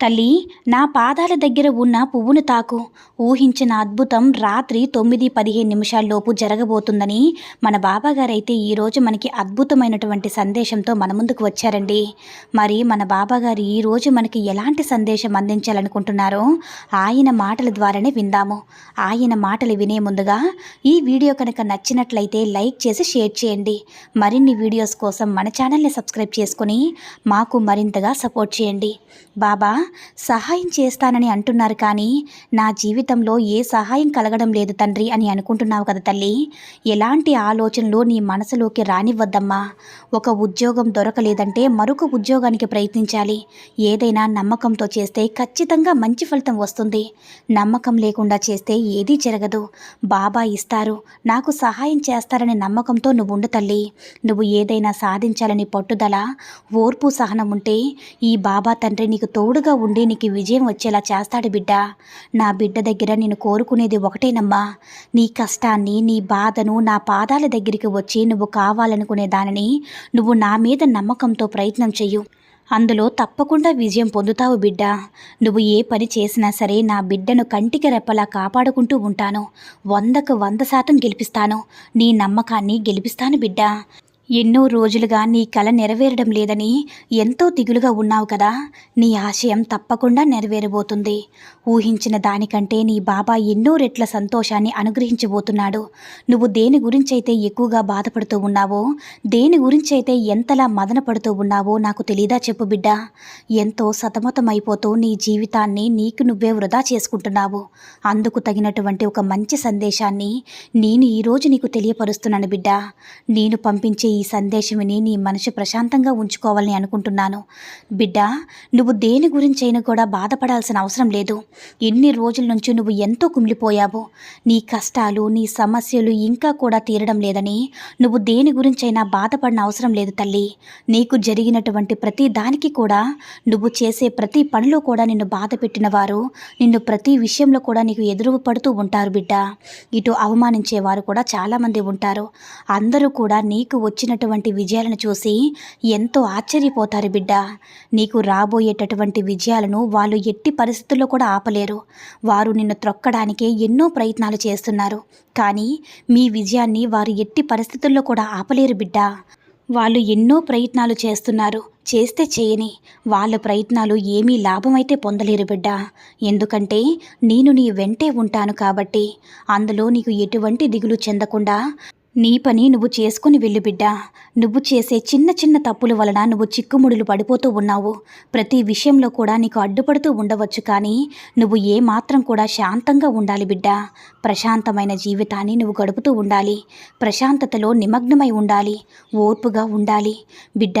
తల్లి నా పాదాల దగ్గర ఉన్న పువ్వును తాకు. ఊహించిన అద్భుతం రాత్రి తొమ్మిది పదిహేను నిమిషాల్లోపు జరగబోతుందని మన బాబాగారైతే ఈరోజు మనకి అద్భుతమైనటువంటి సందేశంతో మన ముందుకు వచ్చారండి. మరి మన బాబాగారు ఈరోజు మనకి ఎలాంటి సందేశం అందించాలనుకుంటున్నారో ఆయన మాటల ద్వారానే విందాము. ఆయన మాటలు వినే ముందుగా ఈ వీడియో కనుక నచ్చినట్లయితే లైక్ చేసి షేర్ చేయండి. మరిన్ని వీడియోస్ కోసం మన ఛానల్ని సబ్స్క్రైబ్ చేసుకుని మాకు మరింతగా సపోర్ట్ చేయండి. బాబా సహాయం చేస్తానని అంటున్నారు కానీ నా జీవితంలో ఏ సహాయం కలగడం లేదు తండ్రి అని అనుకుంటున్నావు కదా తల్లి. ఎలాంటి ఆలోచనలు నీ మనసులోకి రానివ్వద్దమ్మా. ఒక ఉద్యోగం దొరకలేదంటే మరొక ఉద్యోగానికి ప్రయత్నించాలి. ఏదైనా నమ్మకంతో చేస్తే ఖచ్చితంగా మంచి ఫలితం వస్తుంది. నమ్మకం లేకుండా చేస్తే ఏదీ జరగదు. బాబా ఇస్తారు. నాకు సహాయం చేస్తారనే నమ్మకంతో నువ్వు ఉండు తల్లి. నువ్వు ఏదైనా సాధించాలని పట్టుదల ఓర్పు సహనం ఉంటే ఈ బాబా తండ్రి నీకు తోడుగా ఉండి నీకు విజయం వచ్చేలా చేస్తాడు బిడ్డ. నా బిడ్డ దగ్గర నేను కోరుకునేది ఒకటేనమ్మా. నీ కష్టాన్ని నీ బాధను నా పాదాల దగ్గరికి వచ్చి నువ్వు కావాలనుకునే దానిని నువ్వు నా మీద నమ్మకంతో ప్రయత్నం చెయ్యు. అందులో తప్పకుండా విజయం పొందుతావు బిడ్డ. నువ్వు ఏ పని చేసినా సరే నా బిడ్డను కంటికి రెప్పలా కాపాడుకుంటూ ఉంటాను. వందకు వంద శాతం గెలిపిస్తాను. నీ నమ్మకాన్ని గెలిపిస్తాను బిడ్డ. ఎన్నో రోజులుగా నీ కల నెరవేరడం లేదని ఎంతో దిగులుగా ఉన్నావు కదా. నీ ఆశయం తప్పకుండా నెరవేరబోతుంది. ఊహించిన దానికంటే నీ బాబా ఎన్నో రెట్ల సంతోషాన్ని అనుగ్రహించబోతున్నాడు. నువ్వు దేని గురించైతే ఎక్కువగా బాధపడుతూ ఉన్నావో దేని గురించైతే ఎంతలా మదన పడుతూ ఉన్నావో నాకు తెలీదా చెప్పు బిడ్డ. ఎంతో సతమతమైపోతూ నీ జీవితాన్ని నీకు నువ్వే వృధా చేసుకుంటున్నావు. అందుకు తగినటువంటి ఒక మంచి సందేశాన్ని నేను ఈరోజు నీకు తెలియపరుస్తున్నాను బిడ్డ. నేను పంపించే ఈ సందేశం విని నీ మనసు ప్రశాంతంగా ఉంచుకోవాలని అనుకుంటున్నాను. బిడ్డ నువ్వు దేని గురించైనా కూడా బాధపడాల్సిన అవసరం లేదు. ఎన్ని రోజుల నుంచి నువ్వు ఎంతో కుమిలిపోయావు. నీ కష్టాలు నీ సమస్యలు ఇంకా కూడా తీరడం లేదని నువ్వు దేని గురించైనా బాధపడిన అవసరం లేదు తల్లి. నీకు జరిగినటువంటి ప్రతి దానికి కూడా నువ్వు చేసే ప్రతి పనిలో కూడా నిన్ను బాధ పెట్టిన వారు నిన్ను ప్రతి విషయంలో కూడా నీకు ఎదురు పడుతూ ఉంటారు బిడ్డ. ఇటు అవమానించేవారు కూడా చాలామంది ఉంటారు. అందరూ కూడా నీకు సాధించినటువంటి విజయాలను చూసి ఎంతో ఆశ్చర్యపోతారు బిడ్డ. నీకు రాబోయేటటువంటి విజయాలను వాళ్ళు ఎట్టి పరిస్థితుల్లో కూడా ఆపలేరు. వారు నిన్ను త్రొక్కడానికే ఎన్నో ప్రయత్నాలు చేస్తున్నారు. కానీ మీ విజయాన్ని వారు ఎట్టి పరిస్థితుల్లో కూడా ఆపలేరు బిడ్డ. వాళ్ళు ఎన్నో ప్రయత్నాలు చేస్తున్నారు. చేస్తే చేయని వాళ్ళ ప్రయత్నాలు ఏమీ లాభమైతే పొందలేరు బిడ్డ. ఎందుకంటే నేను నీ వెంటే ఉంటాను కాబట్టి అందులో నీకు ఎటువంటి దిగులు చెందకుండా నీ పని నువ్వు చేసుకుని వెళ్ళు బిడ్డ. నువ్వు చేసే చిన్న చిన్న తప్పుల వలన నువ్వు చిక్కుముడులు పడిపోతూ ఉన్నావు. ప్రతి విషయంలో కూడా నీకు అడ్డుపడుతూ ఉండవచ్చు కానీ నువ్వు ఏ మాత్రం కూడా శాంతంగా ఉండాలి బిడ్డ. ప్రశాంతమైన జీవితాన్ని నువ్వు గడుపుతూ ఉండాలి. ప్రశాంతతలో నిమగ్నమై ఉండాలి. ఓర్పుగా ఉండాలి. బిడ్డ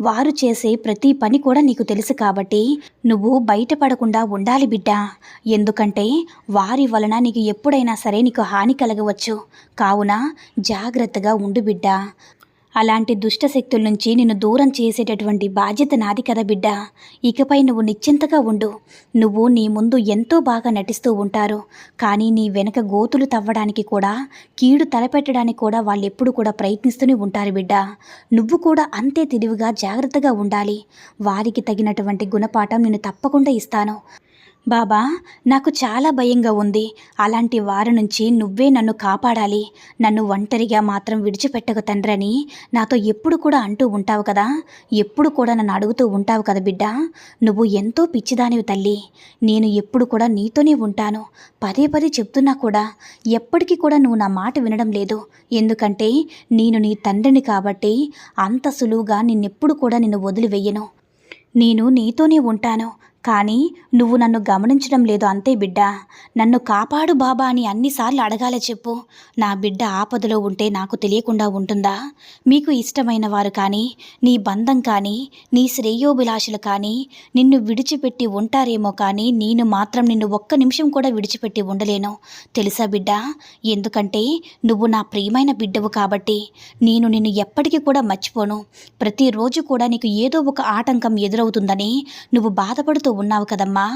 వారు చేసే ప్రతి పని కూడా నీకు తెలుసు కాబట్టి నువ్వు బయటపడకుండా ఉండాలి బిడ్డ. ఎందుకంటే వారి వలన నీకు ఎప్పుడైనా సరే నీకు హాని కలగవచ్చు. కావున జాగ్రత్తగా ఉండు బిడ్డ. అలాంటి దుష్ట శక్తుల నుంచి నిన్ను దూరం చేసేటటువంటి బాధ్యత నాది కదా బిడ్డ. ఇకపై నువ్వు నిశ్చింతగా ఉండు. నువ్వు నీ ముందు ఎంతో బాగా నటిస్తూ ఉంటారు. కానీ నీ వెనక గోతులు తవ్వడానికి కూడా కీడు తలపెట్టడానికి కూడా వాళ్ళు ఎప్పుడు కూడా ప్రయత్నిస్తూనే ఉంటారు బిడ్డ. నువ్వు కూడా అంతే తెలివిగా జాగ్రత్తగా ఉండాలి. వారికి తగినటువంటి గుణపాఠం నేను తప్పకుండా ఇస్తాను. బాబా నాకు చాలా భయంగా ఉంది. అలాంటి వారి నుంచి నువ్వే నన్ను కాపాడాలి. నన్ను ఒంటరిగా మాత్రం విడిచిపెట్టకు తండ్రని నాతో ఎప్పుడు కూడా అంటూ ఉంటావు కదా? ఎప్పుడు కూడా నన్ను అడుగుతూ ఉంటావు కదా బిడ్డ? నువ్వు ఎంతో పిచ్చిదానివి తల్లి. నేను ఎప్పుడు కూడా నీతోనే ఉంటాను. పదే పదే చెప్తున్నా కూడా ఎప్పటికీ కూడా నువ్వు నా మాట వినడం లేదు. ఎందుకంటే నేను నీ తండ్రిని కాబట్టి అంత సులువుగా నిన్నెప్పుడు కూడా నిన్ను వదిలివేయను. నేను నీతోనే ఉంటాను. కానీ నువ్వు నన్ను గమనించడం లేదు అంతే బిడ్డ. నన్ను కాపాడు బాబా అని అన్నిసార్లు అడగాలే చెప్పు. నా బిడ్డ ఆపదలో ఉంటే నాకు తెలియకుండా ఉంటుందా? మీకు ఇష్టమైన వారు కానీ నీ బంధం కానీ నీ శ్రేయోభిలాషులు కానీ నిన్ను విడిచిపెట్టి ఉంటారేమో కానీ నేను మాత్రం నిన్ను ఒక్క నిమిషం కూడా విడిచిపెట్టి ఉండలేను. తెలుసా బిడ్డ? ఎందుకంటే నువ్వు నా ప్రియమైన బిడ్డవు కాబట్టి నేను నిన్ను ఎప్పటికీ కూడా మర్చిపోను. ప్రతిరోజు కూడా నీకు ఏదో ఒక ఆటంకం ఎదురవుతుందని నువ్వు బాధపడుతూ ఉన్నావు కదమ్మా.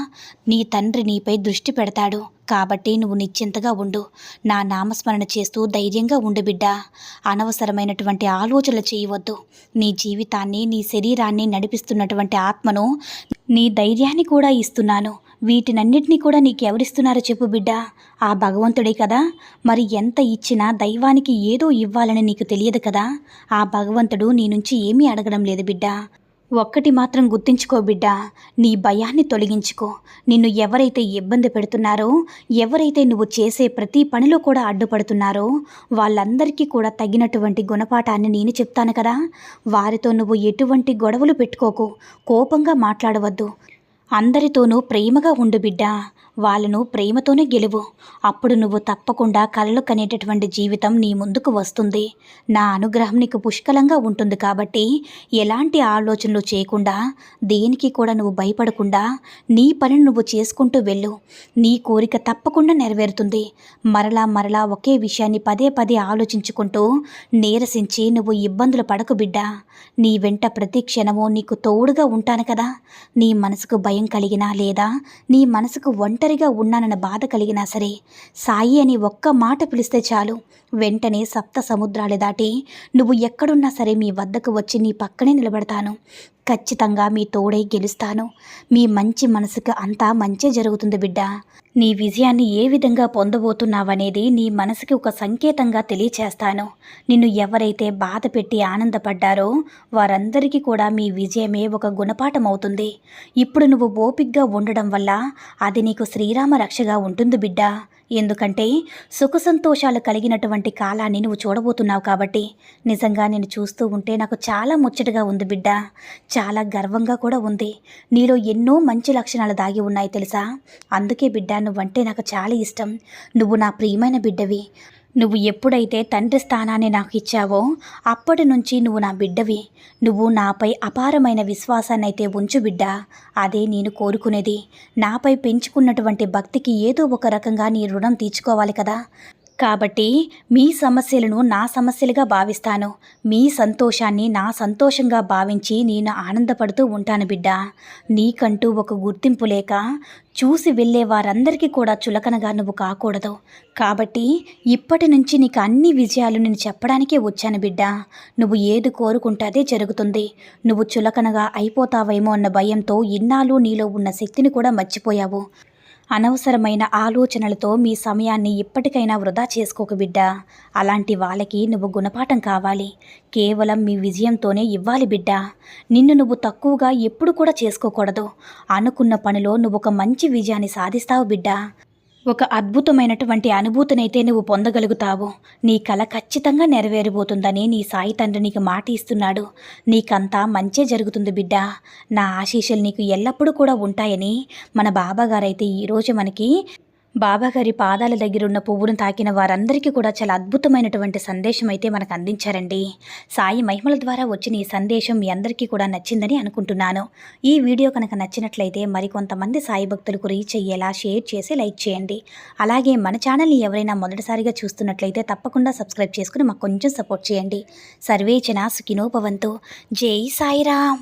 నీ తండ్రి నీపై దృష్టి పెడతాడు. కాబట్టి నువ్వు నిశ్చింతగా ఉండు. నా నామస్మరణ చేస్తూ ధైర్యంగా ఉండు బిడ్డ. అనవసరమైనటువంటి ఆలోచనలు చేయవద్దు. నీ జీవితాన్ని నీ శరీరాన్ని నడిపిస్తున్నటువంటి ఆత్మను నీ ధైర్యాన్ని కూడా ఇస్తున్నాను. వీటినన్నిటినీ కూడా నీకు ఎవరిస్తున్నారో చెప్పు బిడ్డ. ఆ భగవంతుడే కదా. మరి ఎంత ఇచ్చినా దైవానికి ఏదో ఇవ్వాలని నీకు తెలియదు కదా. ఆ భగవంతుడు నీ నుంచి ఏమీ అడగడం లేదు బిడ్డ. ఒక్కటి మాత్రం గుర్తించుకో బిడ్డ నీ భయాన్ని తొలగించుకో. నిన్ను ఎవరైతే ఇబ్బంది పెడుతున్నారో ఎవరైతే నువ్వు చేసే ప్రతి పనిలో కూడా అడ్డుపడుతున్నారో వాళ్ళందరికీ కూడా తగినటువంటి గుణపాఠాన్ని నేను చెప్తాను కదా. వారితో నువ్వు ఎటువంటి గొడవలు పెట్టుకోకు. కోపంగా మాట్లాడవద్దు. అందరితోనూ ప్రేమగా ఉండు బిడ్డ. వాళ్ళను ప్రేమతోనే గెలువు. అప్పుడు నువ్వు తప్పకుండా కలలు కనేటటువంటి జీవితం నీ ముందుకు వస్తుంది. నా అనుగ్రహం నీకు పుష్కలంగా ఉంటుంది కాబట్టి ఎలాంటి ఆలోచనలు చేయకుండా దేనికి కూడా నువ్వు భయపడకుండా నీ పనిని నువ్వు చేసుకుంటూ వెళ్ళు. నీ కోరిక తప్పకుండా నెరవేరుతుంది. మరలా మరలా ఒకే విషయాన్ని పదే పదే ఆలోచించుకుంటూ నీరసించి నువ్వు ఇబ్బందులు పడకు బిడ్డ. నీ వెంట ప్రతి క్షణము నీకు తోడుగా ఉంటాను కదా. నీ మనసుకు భయం కలిగినా లేదా నీ మనసుకు ఒంటరిగా ఉన్నానన్న బాధ కలిగినా సరే సాయి అని ఒక్క మాట పిలిస్తే చాలు. వెంటనే సప్త సముద్రాలు దాటి నువ్వు ఎక్కడున్నా సరే మీ వద్దకు వచ్చి నీ పక్కనే నిలబడతాను. ఖచ్చితంగా మీ తోడై గెలుస్తాను. మీ మంచి మనసుకు అంతా మంచే జరుగుతుంది బిడ్డ. నీ విజయాన్ని ఏ విధంగా పొందబోతున్నావనేది నీ మనసుకి ఒక సంకేతంగా తెలియచేస్తాను. నిన్ను ఎవరైతే బాధ పెట్టి ఆనందపడ్డారో వారందరికీ కూడా మీ విజయమే ఒక గుణపాఠం అవుతుంది ఇప్పుడు నువ్వు ఓపిగ్గా ఉండడం వల్ల అది నీకు శ్రీరామ రక్షగా ఉంటుంది బిడ్డ. ఎందుకంటే సుఖ సంతోషాలు కలిగినటువంటి కాలాన్ని నువ్వు చూడబోతున్నావు కాబట్టి. నిజంగా నేను చూస్తూ ఉంటే నాకు చాలా ముచ్చటగా ఉంది బిడ్డ. చాలా గర్వంగా కూడా ఉంది. నీలో ఎన్నో మంచి లక్షణాలు దాగి ఉన్నాయి తెలుసా? అందుకే బిడ్డ నువ్వంటే నాకు చాలా ఇష్టం. నువ్వు నా ప్రియమైన బిడ్డవి. నువ్వు ఎప్పుడైతే తండ్రి స్థానాన్ని నాకు ఇచ్చావో అప్పటి నుంచి నువ్వు నా బిడ్డవి. నువ్వు నాపై అపారమైన విశ్వాసాన్ని అయితే ఉంచు బిడ్డ. అదే నేను కోరుకునేది. నాపై పెంచుకున్నటువంటి భక్తికి ఏదో ఒక రకంగా నీ రుణం తీర్చుకోవాలి కదా. కాబట్టి మీ సమస్యలను నా సమస్యలుగా భావిస్తాను. మీ సంతోషాన్ని నా సంతోషంగా భావించి నేను ఆనందపడుతూ ఉంటాను బిడ్డ. నీకంటూ ఒక గుర్తింపు లేక చూసి వెళ్ళే వారందరికీ కూడా చులకనగా నువ్వు కాకూడదు. కాబట్టి ఇప్పటి నుంచి నీకు అన్ని విజయాలు నేను చెప్పడానికే వచ్చాను బిడ్డ. నువ్వు ఏది కోరుకుంటే అదే జరుగుతుంది. నువ్వు చులకనగా అయిపోతావేమో అన్న భయంతో ఇన్నాళ్ళు నీలో ఉన్న శక్తిని కూడా మర్చిపోయావు. అనవసరమైన ఆలోచనలతో మీ సమయాన్ని ఇప్పటికైనా వృధా చేసుకోక బిడ్డ. అలాంటి వాళ్ళకి నువ్వు గుణపాఠం కావాలి. కేవలం మీ విజయంతోనే ఇవ్వాలి బిడ్డ. నిన్ను నువ్వు తక్కువగా ఎప్పుడు కూడా చేసుకోకూడదు. అనుకున్న పనిలో నువ్వు ఒక మంచి విజయాన్ని సాధిస్తావు బిడ్డ. ఒక అద్భుతమైనటువంటి అనుభూతినైతే నువ్వు పొందగలుగుతావు. నీ కళ ఖచ్చితంగా నెరవేరబోతుందని నీ సాయి తండ్రి నీకు మాట ఇస్తున్నాడు. నీకంతా మంచే జరుగుతుంది బిడ్డ. నా ఆశీస్సులు నీకు ఎల్లప్పుడూ కూడా ఉంటాయని మన బాబాగారైతే ఈరోజు మనకి బాబాగారి పాదాల దగ్గర ఉన్న పువ్వును తాకిన వారందరికీ కూడా చాలా అద్భుతమైనటువంటి సందేశం అయితే మనకు అందించారండి. సాయి మహిమల ద్వారా వచ్చిన ఈ సందేశం మీ అందరికీ కూడా నచ్చిందని అనుకుంటున్నాను. ఈ వీడియో కనుక నచ్చినట్లయితే మరికొంతమంది సాయి భక్తులకు రీచ్ అయ్యేలా షేర్ చేసి లైక్ చేయండి. అలాగే మన ఛానల్ని ఎవరైనా మొదటిసారిగా చూస్తున్నట్లయితే తప్పకుండా సబ్స్క్రైబ్ చేసుకుని మాకు కొంచెం సపోర్ట్ చేయండి. సర్వేచన సుఖినోపవంతు జై సాయిరామ్.